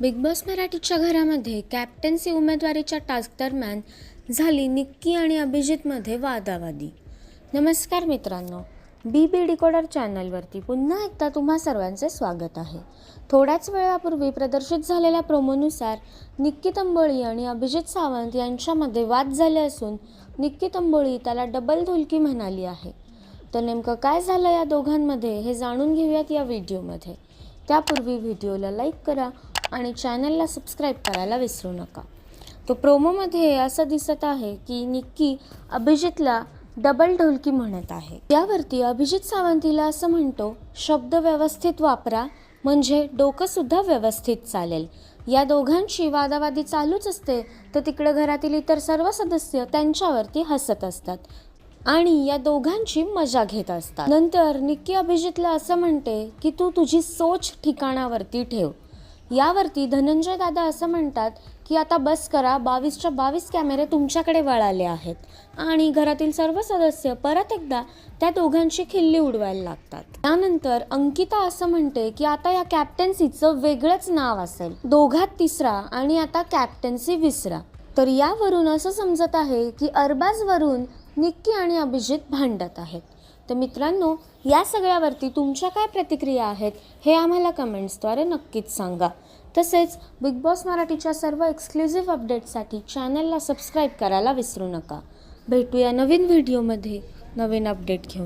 Big boss मराठीच्या घरामध्ये captaincy उमेदवारीच्या task दरम्यान झाली निक्की आणि अभिजितमध्ये वादावादी. नमस्कार मित्रांनो बी बी डिकोडर चॅनलवरती पुन्हा एकदा तुम्हा सर्वांचे स्वागत आहे. थोड्याच वेळापूर्वी प्रदर्शित झालेल्या प्रोमोनुसार निक्की तंबोळी आणि अभिजित सावंत यांच्यामध्ये वाद झाले असून निक्की तंबोळी त्याला डबल धुलकी म्हणाली आहे. तर नेमकं काय झालं या दोघांमध्ये हे जाणून घेऊयात या व्हिडिओमध्ये त्यापूर्वी व्हिडिओला लाईक करा आणि चॅनलला सबस्क्राईब करायला विसरू नका. तो प्रोमोमध्ये असं दिसत आहे की निक्की अभिजितला डबल ढोलकी म्हणत आहे. त्यावरती अभिजित सावंतीला असं म्हणतो शब्द व्यवस्थित वापरा म्हणजे डोकं सुद्धा व्यवस्थित चालेल. या दोघांची वादावादी चालूच असते तर तिकडे घरातील इतर सर्व सदस्य त्यांच्यावरती हसत असतात. आणि या दोघांची मजा घेत असतात. नंतर निक्की अभिजितला असं म्हणते की तू तुझी सोच ठिकाणावरती ठेव. यावरती धनंजय दादा असं म्हणतात की आता बस करा बावीसच्या बावीस कॅमेरे तुमच्याकडे वळाले आहेत. आणि घरातील सर्व सदस्य परत एकदा त्या दोघांची खिल्ली उडवायला लागतात. त्यानंतर अंकिता असं म्हणते की आता या कॅप्टन्सीचं वेगळंच नाव असेल. दोघात तिसरा आणि आता कॅप्टन्सी विसरा. तर यावरून असं समजत आहे की अरबाजवरून निक्की आणि अभिजित भांडत आहेत. तर मित्रांनो या सगळ्यावरती तुमच्या काय प्रतिक्रिया आहेत हे आम्हाला कमेंट्सद्वारे नक्कीच सांगा. तसेच बिग बॉस मराठीच्या सर्व एक्सक्लुझिव्ह अपडेट्ससाठी चॅनलला सबस्क्राईब करायला विसरू नका. भेटूया नवीन व्हिडिओमध्ये नवीन अपडेट घेऊन.